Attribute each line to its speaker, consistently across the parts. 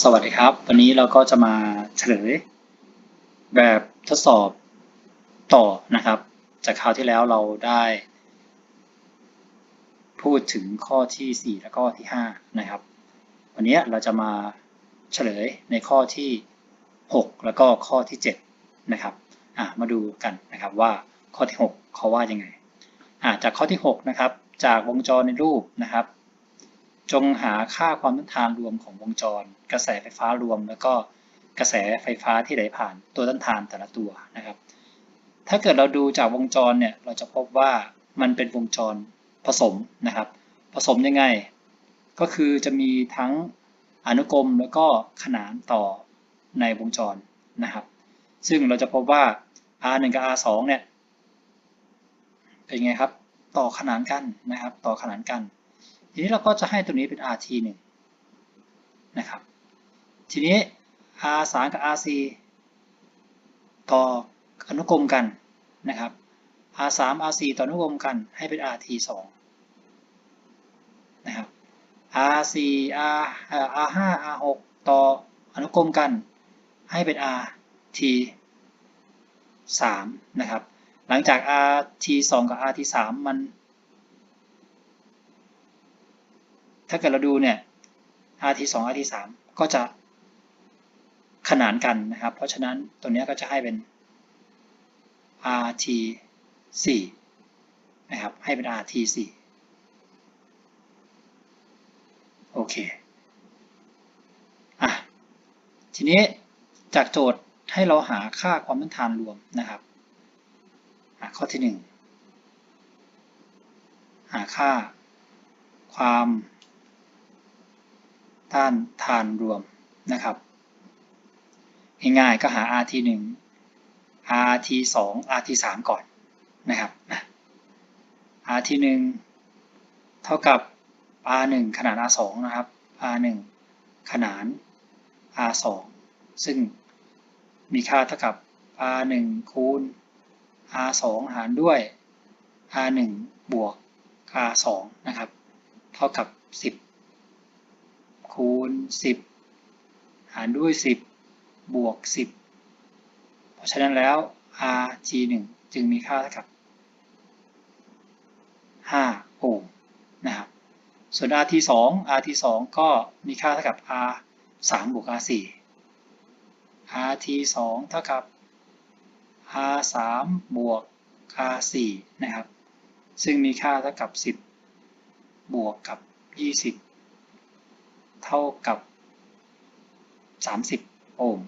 Speaker 1: สวัสดีครับ วันนี้เราก็จะมาเฉลย แบบทดสอบต่อนะครับ จากคราวที่แล้วเราได้ พูดถึงข้อที่ 4 และข้อที่ 5 นะครับ วันนี้เราจะมาเฉลยในข้อที่ 6 แล้วก็ข้อที่ 7 นะครับอะมาดูกันนะครับว่าข้อที่ 6 เขาว่ายังไงอะจากข้อที่ 6 นะครับ จากวงจรในรูปนะครับ จงหาค่าความต้านทานรวมของวงจร กระแสไฟฟ้ารวม แล้วก็กระแสไฟฟ้าที่ไหลผ่านตัวต้านทานแต่ละตัวนะครับ ถ้าเกิดเราดูจากวงจรเนี่ยเราจะพบว่ามันเป็นวงจรผสมนะครับ ผสมยังไง ก็คือจะมีทั้งอนุกรมแล้วก็ขนานต่อในวงจรนะครับ ซึ่งเราจะพบว่า R1 กับ R2 เนี่ยเป็นไงครับ ต่อขนานกันนะครับ ต่อขนานกัน ทีนี้เราก็จะให้ตัวนี้เป็น RT 1นะครับ ทีนี้ R3 กับ RC ต่ออนุกรมกันนะครับ R3 RC ต่ออนุกรมกันให้เป็น RT 2นะครับ R4 R R5 R6 ต่ออนุกรมกัน ให้เป็น RT 3นะครับ หลังจาก RT 2กับ RT 3มัน ถ้าเกิดเราดูเนี่ย RT 2 RT 3ก็จะขนานกันนะครับ เพราะฉะนั้นตัวนี้ก็จะให้เป็น RT 4นะครับ ให้เป็น RT 4โอเค อะ ทีนี้จากโจทย์ให้เราหาค่าความต้านทานรวมนะครับ ข้อที่ 1 หาค่าความ ต้านทานรวมนะครับ ง่ายๆก็หา RT 1 RT 2 RT 3ก่อนนะครับ RT 1เท่ากับ R 1ขนาน R 2นะครับ R 1ขนาน R 2ซึ่งมีค่าเท่ากับ R 1คูณ R 2หารด้วย R 1บวก R 2นะครับ เท่ากับ 10 คูณ 10 หารด้วย 10 บวก 10 เพราะฉะนั้นแล้ว RG 1จึงมีค่าเท่ากับ 5 โอห์มนะครับ ส่วน RT 2 RT 2ก็มีค่าเท่ากับ R 3บวก R 4 RT 2เท่ากับ R 3บวก R 4นะครับ ซึ่งมีค่าเท่ากับ 10 บวกกับ 20 เท่ากับ 30 โอห์ม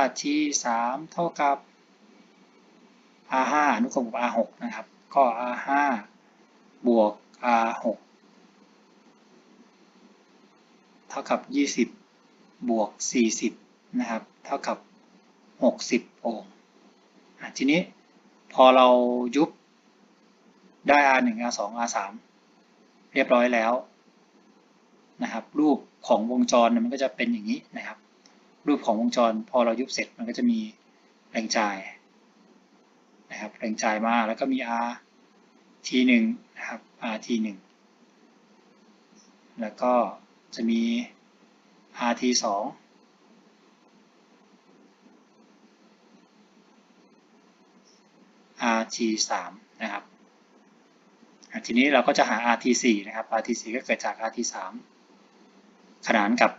Speaker 1: RT 3 เท่ากับ R 5 อนุกรมกับ R 6 นะครับ ก็ R 5 บวก R 6 เท่ากับ 20 บวก 40 นะครับ เท่ากับ 60 โอห์มทีนี้พอเรายุบได้ R 1 R 2 R 3 เรียบร้อยแล้วนะครับ รูปของวงจรมันก็จะเป็นอย่างนี้นะครับ รูปของวงจรพอเรายุบเสร็จมันก็จะมีแรงจ่ายนะครับแรงจ่ายมาแล้วก็มี R T 1นะครับ R T 1แล้วก็จะมี R T 2 RT 3 นะครับ ทีนี้เราก็จะหา RT 4 นะครับ RT 4 ก็เกิดจาก RT 3 ขนานกับ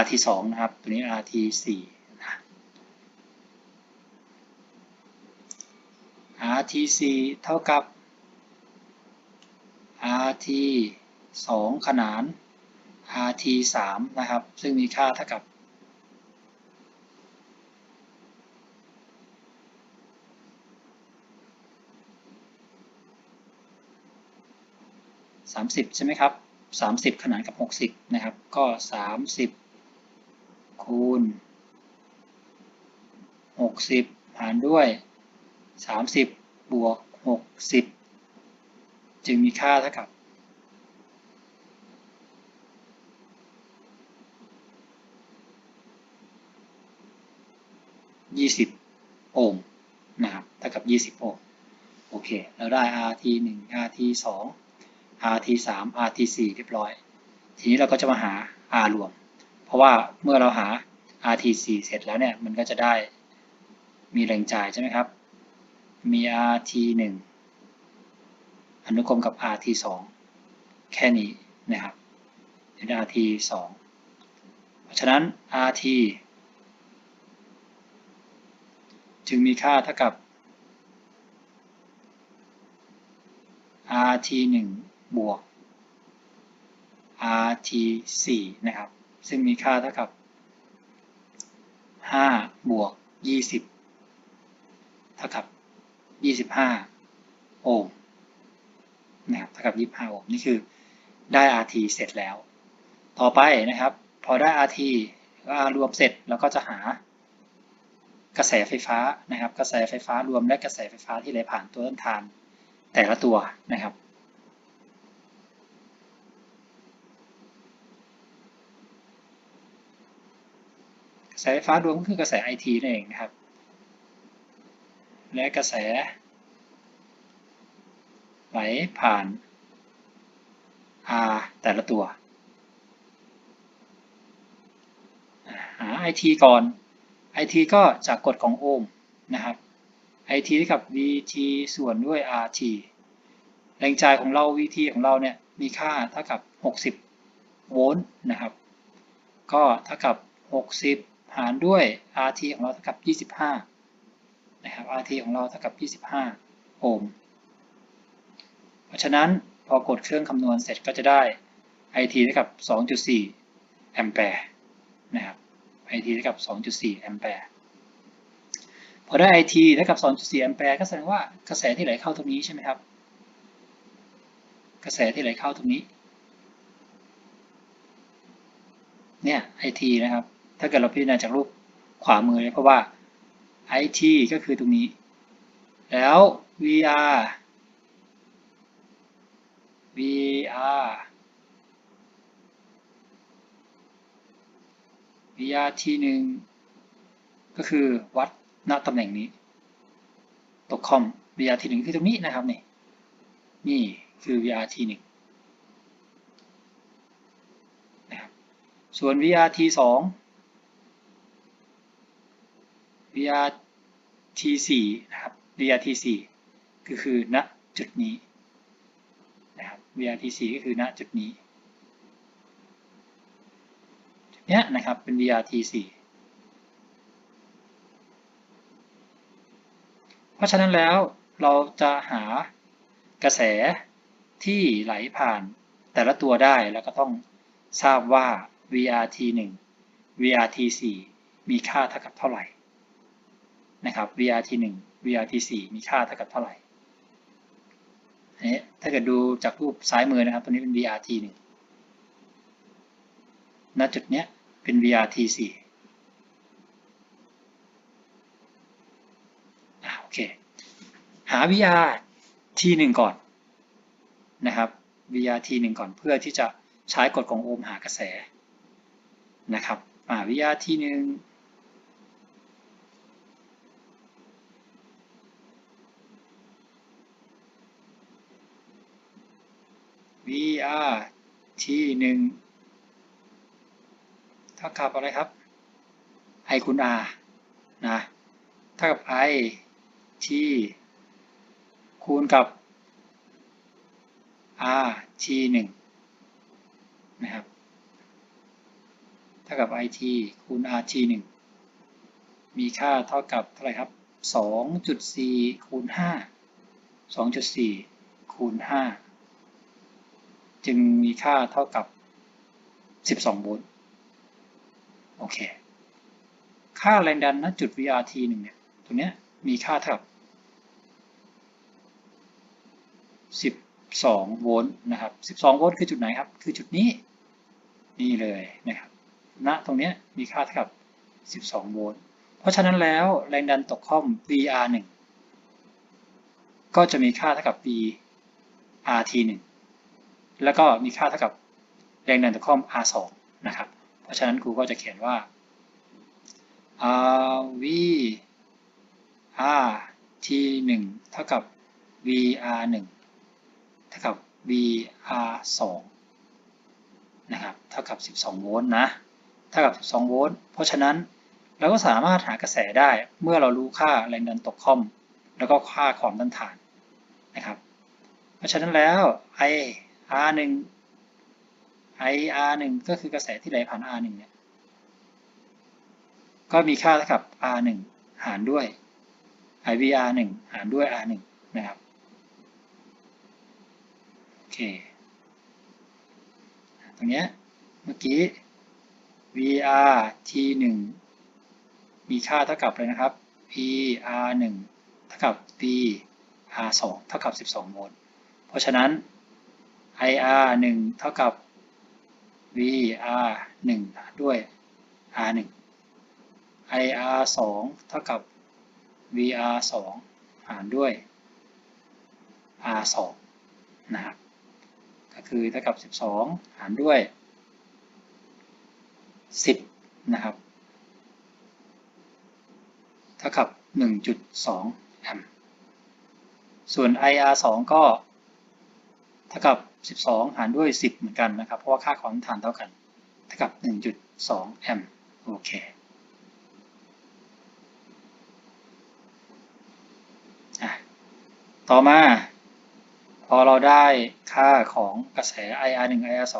Speaker 1: RT 2 นะครับ ตัวนี้ RT 4 นะ RT 4 เท่ากับ RT 2 ขนาน RT 3นะครับ ซึ่งมีค่าเท่ากับ 30 ใช่ไหมครับ 30 ขนานกับ 60 นะครับ ก็ 30 คูณ 60 หารด้วย 30 บวก 60 จึงมีค่าเท่ากับ 20 โอห์มนะครับ เท่ากับ 20 โอห์ม โอเค เราได้ RT 1 RT 2 RT 3 RT 4เรียบร้อย ทีนี้เราก็จะมาหา R รวม เพราะว่าเมื่อเราหา RT 4เสร็จแล้วเนี่ยมันก็จะได้มีแรงจ่ายใช่ไหมครับ มี RT 1อนุกรมกับ RT 2แค่นี้นะครับเป็น RT 2เพราะฉะนั้น RT จึงมีค่าเท่ากับ RT 1 บวก RT 4นะครับ ซึ่งมีค่าเท่ากับ 5 บวก 20 เท่ากับ 25 โอห์มนะครับ เท่ากับ 25 โอห์ม นี่คือได้ RT เสร็จแล้ว ต่อไปนะครับ พอได้ RT ก็รวมเสร็จแล้วก็จะหากระแสไฟฟ้านะครับ กระแสไฟฟ้ารวมและกระแสไฟฟ้าที่ไหลผ่านตัวต้นทานแต่ละตัวนะครับ กระแสไฟฟ้ารวมก็คือกระแส IT นั่นเองนะครับ และกระแส ไหลผ่าน R แต่ละตัวหา IT ก่อน IT ก็จากกฎของโอห์มนะครับ IT เท่ากับ VT ส่วนด้วย RT แรงจ่ายของเรา VT ของเราเนี่ยมีค่าเท่ากับ 60 โวลต์นะครับ ก็เท่ากับ 60 หารด้วย RT ของเราเท่ากับ 25 นะครับ RT ของเราเท่ากับ 25 โอห์ม เพราะฉะนั้นพอกดเครื่องคำนวณเสร็จก็จะได้ IT เท่ากับ 2.4 แอมแปร์นะครับ IT เท่ากับ 2.4 แอมแปร์พอได้ IT เท่ากับ 2.4 แอมแปร์ก็แสดงว่ากระแสที่ไหลเข้าตรงนี้ใช่ไหมครับ กระแสที่ไหลเข้าตรงนี้ เนี่ย IT นะครับ ถ้าเกิดเราพิจารณาจากรูปขวามือเลยเพราะว่า IT ก็คือตรงนี้ แล้ว VR VR VRT หนึ่งก็คือวัดณตำแหน่งนี้ตกคอม VRT หนึ่งคือตรงนี้นะครับนี่นี่คือ VRT หนึ่งนะครับส่วน VRT สอง VRT สี่นะครับ VRT สี่ก็คือณจุดนี้นะครับ VRT สี่ก็คือณจุดนี้เนี้ยนะครับเป็น VRT4 เพราะฉะนั้นแล้วเราจะหากระแสที่ไหลผ่านแต่ละตัวได้แล้วก็ต้องทราบว่า VRT1 VRT4 มีค่าเท่ากับเท่าไหร่ นะครับ VRT1 VRT4 มีค่าเท่ากับเท่าไหร่อันนี้ถ้าเกิดดูจากรูปซ้ายมือนะครับ ตัวนี้เป็น VRT1 ณจุดเนี้ยเป็น VRT4 โอเค หา VRT1 ก่อนนะครับ VRT1 ก่อนเพื่อที่จะใช้กฎของโอห์มหากระแสนะครับ อ่า VRT1 เท่ากับอะไรครับ i คูณ r นะเท่ากับ i t คูณกับ r t 1นะครับเท่ากับ i t คูณ r t 1มีค่าเท่ากับเท่าไหร่ครับ 2.4 คูณ 5 2.4 คูณ 5 จึงมีค่าเท่ากับ 12 โวลต์โอเค ค่าแรงดันณจุด VRT หนึ่งเนี่ยตรงเนี้ยมีค่าเท่ากับ 12 โวลต์นะครับ 12 โวลต์คือจุดไหนครับ คือจุดนี้ นี่เลยนะครับ ณ ตรงเนี้ยมีค่าเท่ากับ 12 โวลต์ เพราะฉะนั้นแล้วแรงดันตกข้อม VR 1ก็จะมีค่าเท่ากับ VRT 1 แล้วก็มีค่าเท่ากับแรงดันตกข้อม R 2 นะครับ เพราะฉะนั้นครูก็จะเขียนว่า RV R T 1 เท่ากับ VR 1 เท่ากับ VR 2 นะครับเท่ากับ 12 โวลต์นะเท่ากับ 12 โวลต์เพราะฉะนั้นเราก็สามารถหากระแสได้เมื่อเรารู้ค่าแรงดันตกคอม แล้วก็ค่าความต้านทานนะครับ เพราะฉะนั้นแล้ว I R1 I R1 ก็คือกระแสที่ไหลผ่าน R1 เนี่ย ก็มีค่าเท่ากับ R1 หารด้วย IVR1 หารด้วย R1 นะครับ โอเค ตรงเนี้ยเมื่อกี้ VR T1 มีค่าเท่ากับเลยนะครับ VR1 เท่ากับ VR2 เท่ากับ 12 โวลต์ เพราะฉะนั้น IR1 เท่ากับ VR1 ด้วย R1 IR2 เท่ากับ VR2 หารด้วย R2 นะครับ ก็คือเท่ากับ 12 หารด้วย 10 นะครับ เท่ากับ 1.2 แอมป์ ส่วน IR2 ก็เท่ากับ 12 หารด้วย 10 เหมือนกันนะครับ เพราะว่าค่าของฐานเท่ากันเท่ากับ 1.2 แอมป์โอเคต่อมา พอเราได้ค่าของกระแส IR1 IR2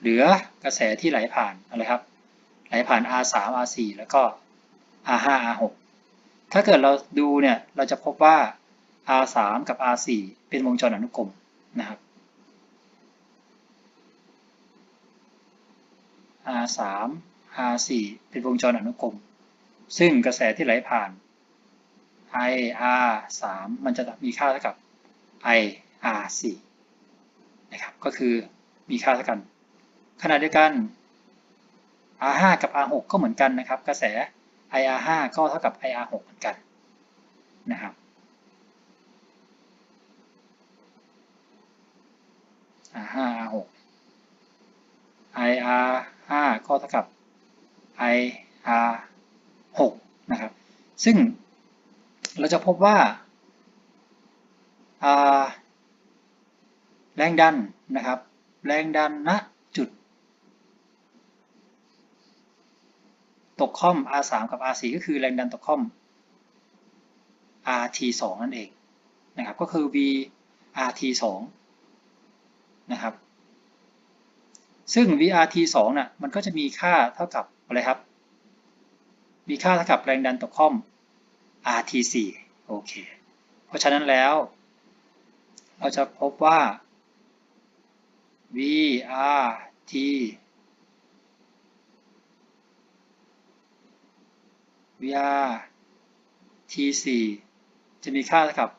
Speaker 1: เหลือกระแสที่ไหลผ่านอะไรครับ ไหลผ่าน R3 R4 แล้วก็ R5 R6 ถ้าเกิดเราดูเนี่ย เราจะพบว่า R3 กับ R4 เป็นวงจรอนุกรมนะครับ R3 R4 เป็นวงจรอนุกรม ซึ่งกระแสที่ไหลผ่าน IR3 มันจะมีค่าเท่ากับ IR4 นะครับ ก็คือมีค่าเท่ากัน ขณะเดียวกัน R5 กับ R6 ก็เหมือนกันนะครับ กระแส IR5 ก็เท่ากับ IR6 เหมือนกันนะครับ R5 R6 IR5 ก็ 5 ก็เท่ากับ IR6 นะครับ ซึ่งเราจะพบว่าแรงดันนะครับ แรงดันณจุด ตกค่อม R3 กับ R4 ก็คือแรงดันตกค่อม RT2 นั่นเองนะครับ ก็คือ VRT2 นะครับ ซึ่ง VRT2 น่ะมันก็จะมีค่าเท่ากับอะไรครับ มีค่าเท่ากับแรงดันตกค่อม RT4 โอเค เพราะฉะนั้นแล้ว เราจะพบว่า VRT VRT4 จะมีค่าเท่ากับ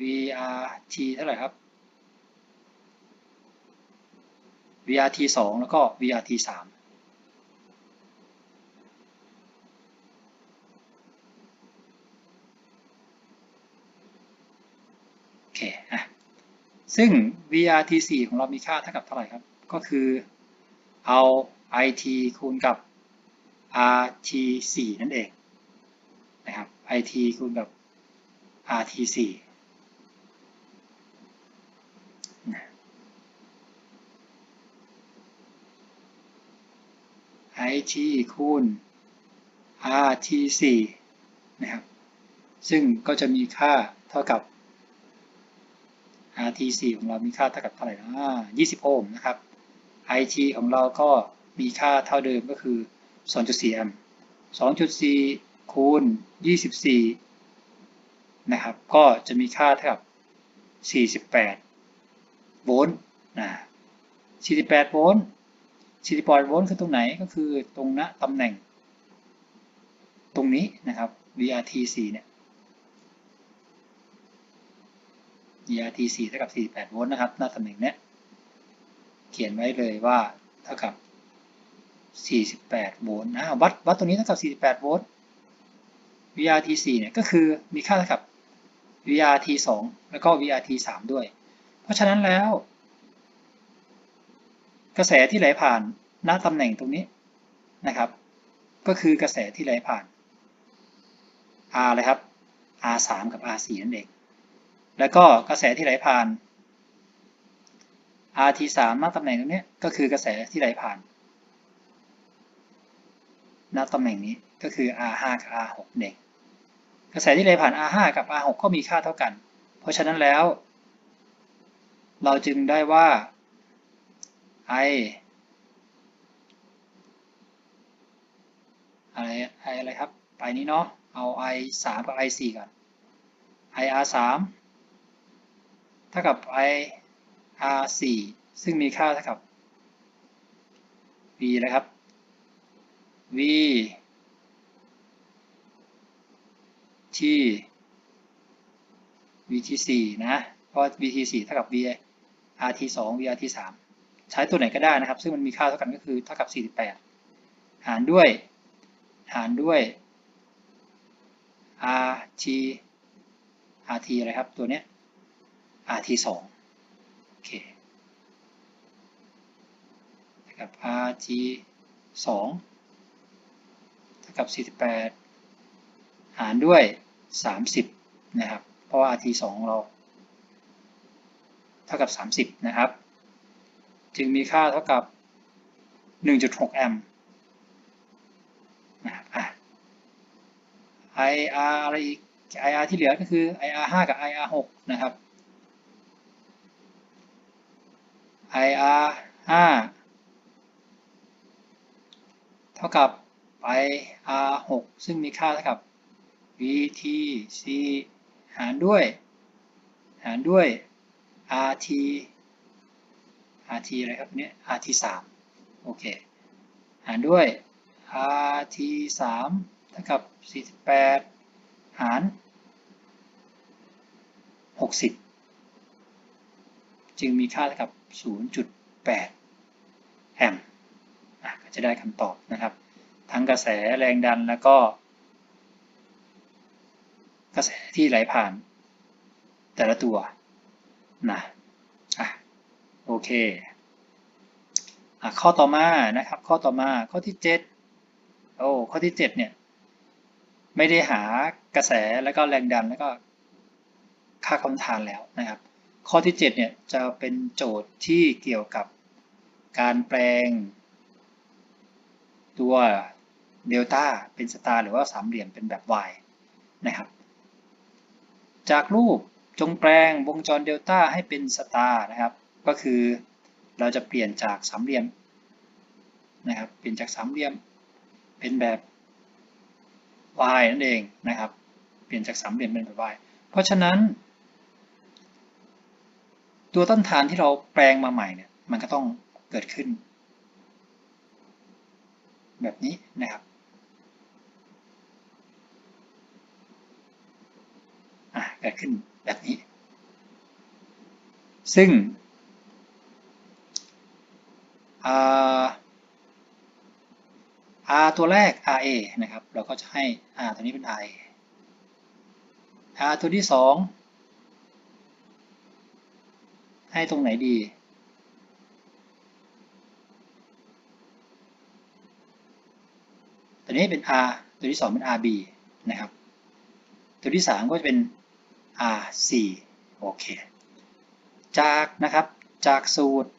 Speaker 1: VRT เท่าไหร่ครับ VRT 2แล้วก็ VRT 3โอเคนะซึ่ง VRT 4ของเรามีค่าเท่ากับเท่าไหร่ครับ ก็คือเอา IT คูณกับ RT 4นั่นเองนะครับ IT คูณกับ RT 4 IT คูณ RT4 นะครับ ซึ่งก็จะมีค่าเท่ากับ RT4 ของเรามีค่าเท่ากับเท่าไหร่นะ20 โอห์มนะครับ IT ของเราก็มีค่าเท่าเดิมก็คือ 2.4 แอมป์2.4 คูณ 24 นะครับ ก็จะมีค่าเท่ากับ 48 โวลต์นะ48 โวลต์ 48โวลต์คือตรงไหนก็คือตรงณตำแหน่ง ตรงนี้นะครับ VRT4 เนี่ย VRT4 เท่ากับ 48โวลต์นะครับหน้าตำแหน่งเนี้ยเขียนไว้เลยว่าเท่ากับ 48โวลต์นะวัดวัดตรงนี้เท่ากับ 48โวลต์ VRT4 เนี่ยก็คือมีค่าเท่ากับ VRT2 แล้วก็ VRT3 ด้วย เพราะฉะนั้นแล้ว กระแสที่ไหลผ่านหน้าตำแหน่งตรงนี้นะครับ ก็คือกระแสที่ไหลผ่าน R เลยครับ R3 กับ R4 นั่นเอง แล้วก็กระแสที่ไหลผ่าน RT 3 ณตำแหน่งตรงนี้ก็คือกระแสที่ไหลผ่าน ณตำแหน่งนี้ก็คือ R5 กับ R6 เด็กกระแสที่ไหลผ่าน R5 กับ R6 ก็มีค่าเท่ากัน เพราะฉะนั้นแล้ว เราจึงได้ว่า I อะไร I อะไรครับ ไปนี้เนาะ เอา I 3กับ I 4ก่อน I R 3เท่ากับ I R 4ซึ่งมีค่าเท่ากับ V นะครับ V T V T 4นะ เพราะ V T 4เท่ากับ V R T 2 V R T 3 ใช้ตัวไหนก็ได้นะครับ ซึ่งมันมีค่าเท่ากันก็คือเท่ากับ 48 หารด้วย หารด้วย R T R T อะไรครับ ตัวเนี้ย R T 2โอเคนะครับ R T 2เท่ากับ 48 หารด้วย 30 นะครับ เพราะว่า RT 2เรา เท่ากับ 30 นะครับ จึงมีค่าเท่ากับ 1.6 แอมป์นะครับอะ IR อะไรอีก IR ที่เหลือก็คือ IR 5 กับ IR 6 นะครับ IR 5 เท่ากับ IR 6 ซึ่งมีค่าเท่ากับ VTC หารด้วย หารด้วย RT RT อะไรครับเนี่ย RT 3โอเค หารด้วย RT 3เท่ากับ 48 หาร 60 จึงมีค่าเท่ากับ 0.8 แอมป์อะก็จะได้คำตอบนะครับ ทั้งกระแสแรงดันแล้วก็ กระแสที่ไหลผ่านแต่ละตัวนะ โอเคอะข้อต่อมานะครับ ข้อต่อมาข้อที่ 7 โอ้ข้อที่ 7 เนี่ย ไม่ได้หากระแสแล้วก็แรงดันแล้วก็ค่าความทานแล้วนะครับ ข้อที่ 7 เนี่ยจะเป็นโจทย์ที่เกี่ยวกับการแปลง ตัวเดลต้าเป็นสตาร์หรือว่าสามเหลี่ยมเป็นแบบ y นะครับ จากรูปจงแปลงวงจรเดลต้าให้เป็นสตาร์นะครับ ก็คือเราจะเปลี่ยนจากสามเหลี่ยมนะครับเปลี่ยนจากสามเหลี่ยมเป็นแบบ y นั่นเองนะครับเปลี่ยนจากสามเหลี่ยมเป็นแบบ y เพราะฉะนั้น ตัวต้นฐานที่เราแปลงมาใหม่เนี่ยมันก็ต้องเกิดขึ้น แบบนี้นะครับอะเกิดขึ้นแบบนี้ ซึ่ง R R ตัวแรก RA นะครับ เราก็จะให้ R ตัวนี้เป็น RA R ตัวที่ 2 ให้ตรงไหนดี ตัวนี้เป็น R ตัวที่ 2 เป็น RB นะครับ ตัวที่ 3 ก็จะเป็น R4 โอเค จากนะครับ จากสูตร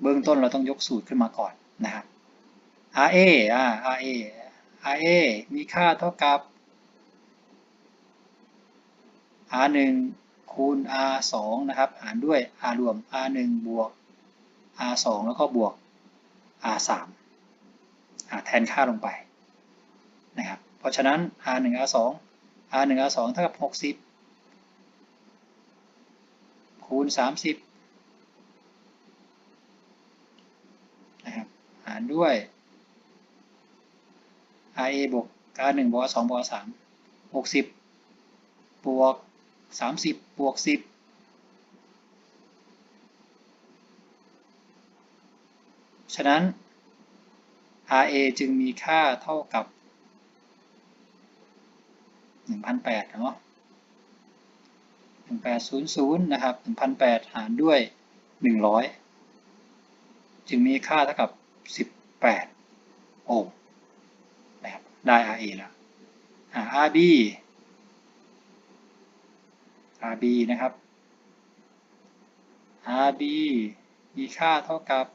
Speaker 1: เบื้องต้นเราต้องยกสูตรขึ้นมาก่อนนะครับ RA อ่า RA RA มีค่าเท่ากับ R1 คูณ R2 นะครับ หารด้วย R รวม R1 บวก R2 แล้วก็บวก R3 แทนค่าลงไปนะครับ เพราะฉะนั้น R1 R2 R1 R2 เท่ากับ 60 คูณ 30นะครับ หารด้วย RA บวก R1 บวก R2 บวก R3 60 บวก 30 บวก 10 ฉะนั้น RA จึงมีค่าเท่ากับ 1,800เนาะ1800 นะครับ 1,800 หารด้วย 100 จึงมีค่าเท่ากับ 18 โอห์มนะครับได้ RA แล้ว RB RB นะครับ RB มีค่าเท่ากับ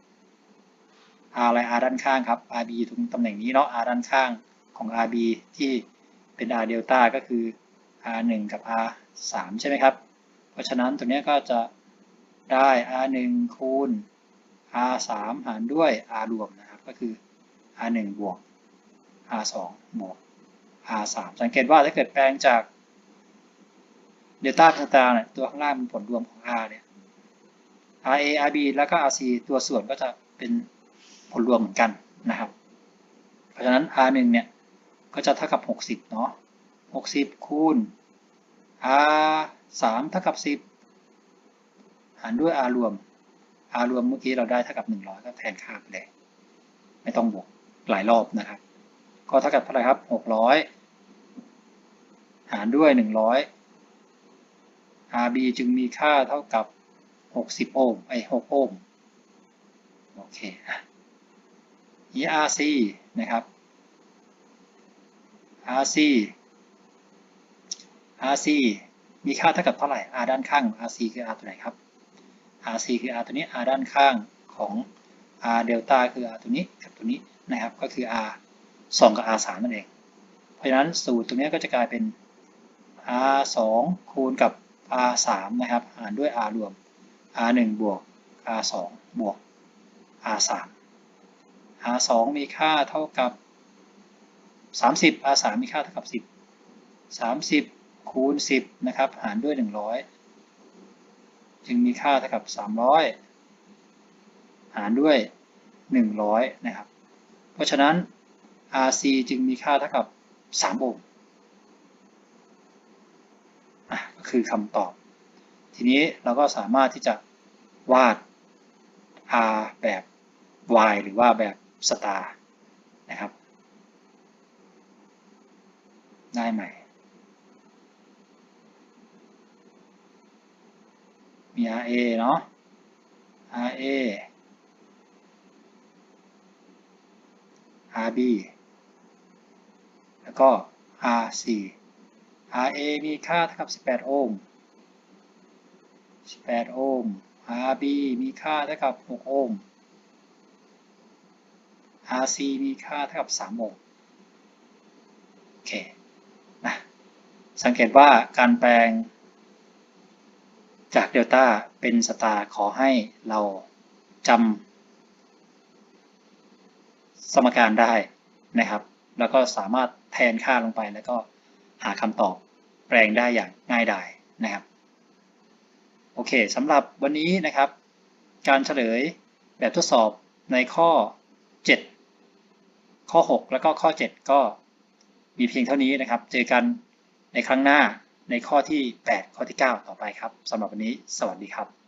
Speaker 1: r อะไร r ด้านข้างครับ rb ตรงตำแหน่งนี้เนาะ r ด้านข้างของ rb ที่เป็น r เดลต้าก็คือ r 1กับ r 3ใช่ไหมครับ เพราะฉะนั้นตรงนี้ก็จะได้ r 1คูณ r 3หารด้วย r รวมนะครับ ก็คือ r 1บวก r 2บวก r 3สังเกตว่าถ้าเกิดแปลงจากเดลต้าสตาร์เนี่ยตัวข้างล่างเป็นผลรวมของ r เนี่ย RA RB แล้วก็ RC ตัวส่วนก็จะเป็นผลรวมเหมือนกันนะครับ เพราะฉะนั้น R1 เนี่ยก็จะเท่ากับ 60 เนาะ60 คูณ R3 เท่ากับ 10 หารด้วย R รวม R รวมเมื่อกี้เราได้เท่ากับ 100 ก็แทนค่าไปเลย ไม่ต้องบวกหลายรอบนะครับ ก็เท่ากับเท่าไหร่ครับ 600 หารด้วย 100 RB จึงมีค่าเท่ากับ 60 โอห์มไอ้6โอห์มโอเค ERC นะครับ RC RC มีค่าเท่ากับเท่าไหร่ R ด้านข้าง RC คือ R ตัวไหนครับ RC คือ R ตัวนี้ R ด้านข้างของ R เดลต้าคือ R ตัวนี้กับตัวนี้นะครับก็คือ R 2 กับ R 3นั่นเอง เพราะฉะนั้นสูตรตรงนี้ก็จะกลายเป็น R 2คูณกับ R 3นะครับหารด้วย R รวม R 1บวก R 2บวก R 3 R 2มีค่าเท่ากับ 30 R 3มีค่าเท่ากับ 10 30คูณ10นะครับหารด้วย 100 จึงมีค่าเท่ากับ 300 หารด้วย 100 นะครับ เพราะฉะนั้น RC จึงมีค่าเท่ากับ 3 โอห์มก็คือคำตอบ ทีนี้เราก็สามารถที่จะวาด R แบบ Y หรือว่าแบบสตาร์นะครับ ได้ไหม มี RA เนาะ RA RB แล้วก็ RC RA มีค่าเท่ากับ 18 โอห์ม 18 โอห์ม RB มีค่าเท่ากับ 6 โอห์ม RC มีค่าเท่ากับ 3 โอห์ม โอเค นะ สังเกตว่าการแปลง จากเดลต้าเป็นสตาร์ขอให้เราจำสมการได้นะครับ แล้วก็สามารถแทนค่าลงไปแล้วก็หาคำตอบแปลงได้อย่างง่ายดายนะครับโอเคสำหรับวันนี้นะครับ การเฉลยแบบทดสอบในข้อ 7 ข้อ 6 แล้วก็ข้อ 7 ก็มีเพียงเท่านี้นะครับ เจอกันในครั้งหน้า ในข้อที่ 8 ข้อที่ 9 ต่อไปครับสำหรับวันนี้ สวัสดีครับ